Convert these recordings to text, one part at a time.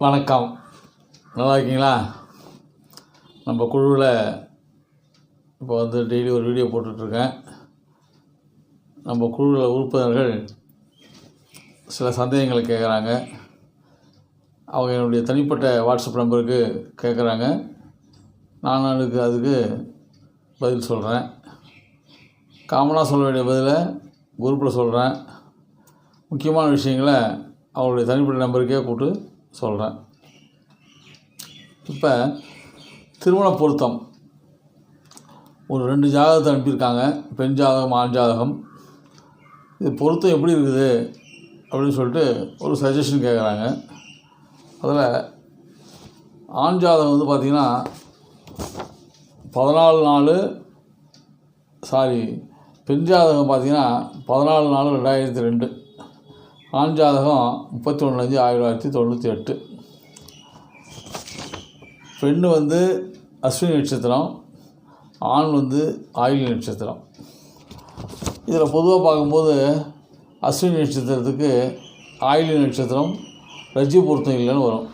வணக்கம். நல்லா இருக்கீங்களா? நம்ம குழுவில் இப்போ வந்து டெய்லி ஒரு வீடியோ போட்டுட்ருக்கேன். நம்ம குழுவில் உறுப்பினர்கள் சில சந்தேகங்களை கேட்குறாங்க. அவங்க என்னுடைய தனிப்பட்ட வாட்ஸ்அப் நம்பருக்கு கேட்குறாங்க. நான் அதுக்கு அதுக்கு பதில் சொல்கிறேன் காமனாக சொல்ல வேண்டிய பதிலை குரூப்பில் சொல்கிறேன் முக்கியமான விஷயங்களை அவருடைய தனிப்பட்ட நம்பருக்கே கூப்பிட்டு சொல்கிறேன் இப்போ திருமண பொருத்தம். ஒரு ரெண்டு ஜாதகத்தை அனுப்பியிருக்காங்க. பெண் ஜாதகம் ஆண் ஜாதகம். இது பொருத்தம் எப்படி இருக்குது அப்படின்னு சொல்லிட்டு ஒரு சஜஷன் கேட்குறாங்க அதில் ஆண் ஜாதகம் வந்து பார்த்திங்கன்னா பதினாலு நாலு சாரி பெண் ஜாதகம் பார்த்திங்கன்னா பதினாலு நாலு ரெண்டாயிரத்தி ரெண்டு. ஆண் ஜாதகம் முப்பத்தி ஒன்று அஞ்சு ஆயிரத்தி தொள்ளாயிரத்தி தொண்ணூற்றி எட்டு. பெண் வந்து அஸ்வினி நட்சத்திரம் ஆண் வந்து ஆயுள் நட்சத்திரம். இதில் பொதுவாக பார்க்கும்போது அஸ்வினி நட்சத்திரத்துக்கு ஆயுள் நட்சத்திரம் ரஜ்ஜி பொருத்தம் இல்லைன்னு வரும்.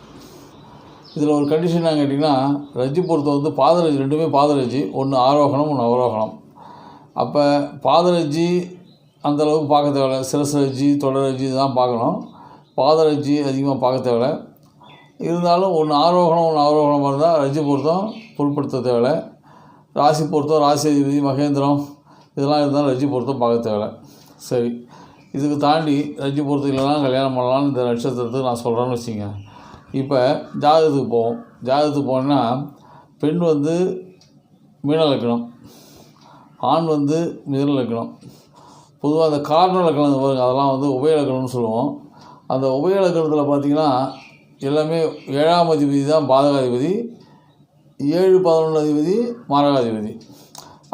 இதில் ஒரு கண்டிஷன் என்ன கேட்டிங்கன்னா ரஜ்ஜி பொருத்தம் வந்து பாதரஜி ரெண்டுமே பாதரஜி ஒன்று ஆரோகணம் ஒன்று அவரோகணம். அப்போ பாதரஜி அந்தளவுக்கு பார்க்க தேவையில்ல. சிரசு ரஜ்ஜி தொடர் தான் பார்க்கணும். பாதரஜி அதிகமாக பார்க்க தேவையில்ல. இருந்தாலும் ஒன்று ஆரோகணம் ஒன்று ஆரோகணமாக இருந்தால் ரஜி பொருத்தம் பொருட்படுத்த தேவையில்ல. ராசி பொருத்தம் ராசி அதிபதி மகேந்திரம் இதெல்லாம் இருந்தாலும் ரஜி பொருத்தம் பார்க்க தேவையில்ல. சரி. இதுக்கு தாண்டி ரஜ்ஜி பொருத்தம் இல்லைனா கல்யாணம் பண்ணலாம்னு இந்த நட்சத்திரத்துக்கு நான் சொல்கிறேன்னு வச்சுங்க இப்போ ஜாதகத்துக்கு போவோம். ஜாதகத்துக்கு போனோன்னா பெண் வந்து மீன லக்கணம் ஆண் வந்து மிதன லக்கணம் பொதுவாக அந்த கார்னர் லக்கணம் பாருங்க அதெல்லாம் வந்து உபயலக்கணும்னு சொல்லுவோம். அந்த உபயலக்கணத்தில் பார்த்தீங்கன்னா பார்த்திங்கன்னா எல்லாமே ஏழாம் அதிபதி தான் பாதகாதிபதி ஏழு பதினொன்று அதிபதி மாரகாதிபதி.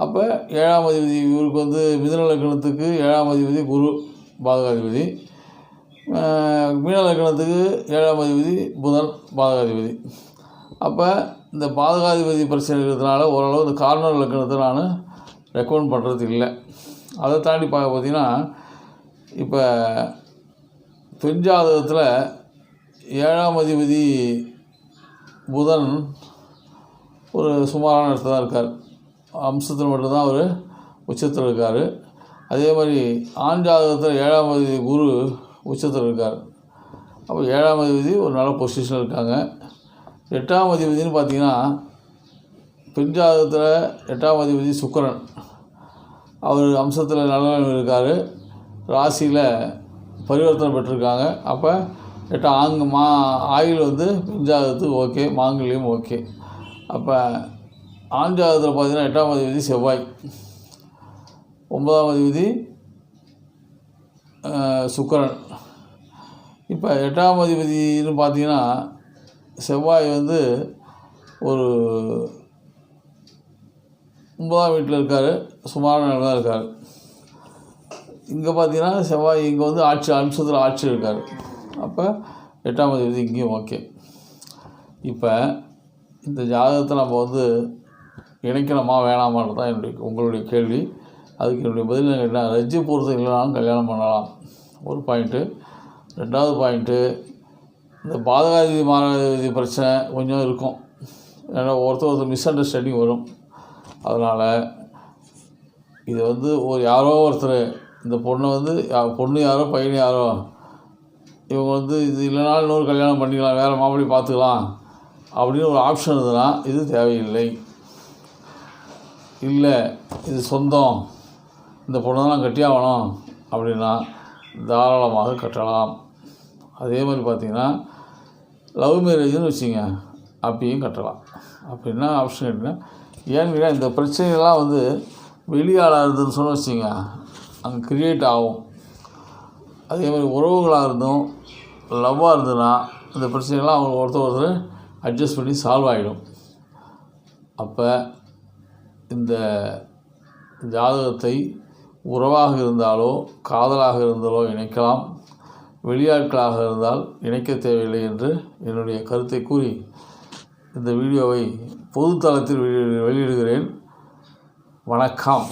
அப்போ ஏழாம் அதிபதி இவருக்கு வந்து மிதன லக்கணத்துக்கு ஏழாம் அதிபதி குரு பாதகாதிபதி. மீன லக்கணத்துக்கு ஏழாம் அதிபதி புதன் பாதகாதிபதி. அப்போ இந்த பாதகாதிபதி பிரச்சனை இருக்கிறதுனால ஓரளவு இந்த கார்னர் லக்கணத்தை நான் ரெக்கமெண்ட் பண்ணுறது இல்லை. அதை தாண்டி பார்க்க பார்த்தீங்கன்னா இப்போ பெண் ஜாதகத்தில் ஏழாம் அதிபதி புதன் ஒரு சுமாரான இடத்துல தான் இருக்கார். அம்சத்தில் மட்டும்தான் அவர் உச்சத்தில் இருக்கார். அதே மாதிரி ஆண் ஜாதகத்தில் ஏழாம் அதிபதி குரு உச்சத்தில் இருக்கார். அப்போ ஏழாம் அதிபதி ஒரு நல்ல பொசிஷனில் இருக்காங்க. எட்டாம் அதிபதினு பார்த்தீங்கன்னா பெண் ஜாதகத்தில் எட்டாம் அதிபதி சுக்கரன். அவர் அம்சத்தில் நலன் இருக்கார். ராசியில் பரிவர்த்தனை பெற்றிருக்காங்க. அப்போ எட்ட ஆங்கு மா ஆயில் வந்து பெஞ்சாதத்துக்கு ஓகே மாங்கல்யம் ஓகே. அப்போ ஆண் ஜாதகத்தில் பார்த்தீங்கன்னா எட்டாம் அதிபதி செவ்வாய். ஒன்பதாம் அதிபதி சுக்கரன். இப்போ எட்டாம் அதிபதினு பார்த்தீங்கன்னா செவ்வாய் வந்து ஒரு ஒன்பதாம் வீட்டில் இருக்கார். சுமாரான நிலை தான் இருக்கார். இங்கே பார்த்தீங்கன்னா செவ்வாய் இங்கே வந்து ஆட்சி அம்சத்தில் ஆட்சி இருக்கார். அப்போ எட்டாம் தேதி இங்கேயும் ஓகே இப்போ இந்த ஜாதகத்தை நம்ம வந்து இணைக்கணுமா வேணாமான்றது தான் என்னுடைய உங்களுடைய கேள்வி. அதுக்கு என்னுடைய பதில் கேட்டால் ரஜ்ஜி பொறுத்து இல்லைனாலும் கல்யாணம் பண்ணலாம். ஒரு பாயிண்ட்டு ரெண்டாவது பாயிண்ட்டு இந்த பாதகாதிபதி மாதகாதிபதி பிரச்சனை கொஞ்சம் இருக்கும். ஏன்னா ஒருத்தர் ஒருத்தர் மிஸ் அண்டர்ஸ்டாண்டிங் வரும். அதனால் இது வந்து ஒரு யாரோ ஒருத்தர் இந்த பொண்ணை வந்து பொண்ணு யாரோ பையன் யாரோ இவங்க வந்து இது இல்லைனாலும் இன்னொரு கல்யாணம் பண்ணிக்கலாம் வேறு மாப்பிள்ளை பார்த்துக்கலாம் அப்படின்னு ஒரு ஆப்ஷன் இருந்ததுன்னா இது தேவையில்லை. இல்லை இது சொந்தம் இந்த பொண்ணை தான் கட்டியாகணும் அப்படின்னா தாராளமாக கட்டலாம். அதே மாதிரி பார்த்திங்கன்னா லவ் மேரேஜ்னு வச்சுங்க அப்பயும் கட்டலாம். அப்படின்னா என்ன ஆப்ஷன் கேட்டிங்கன்னா ஏன்னு இந்த பிரச்சனைகள்லாம் வந்து வெளியாளாக இருந்ததுன்னு சொன்ன வச்சுங்க அங்கே க்ரியேட் ஆகும். அதே மாதிரி உறவுகளாக இருந்தும் லவ்வாக இருந்ததுன்னா இந்த பிரச்சனைகள்லாம் அவங்க ஒருத்தர் ஒருத்தர் அட்ஜஸ்ட் பண்ணி சால்வ் ஆகிடும் அப்போ இந்த ஜாதகத்தை உறவாக இருந்தாலோ காதலாக இருந்தாலோ இணைக்கலாம். வெளியாட்களாக இருந்தால் இணைக்க தேவையில்லை என்று என்னுடைய கருத்தை கூறி இந்த வீடியோவை பொதுத்தளத்தில் வெளியிடுகிறேன். வணக்கம்.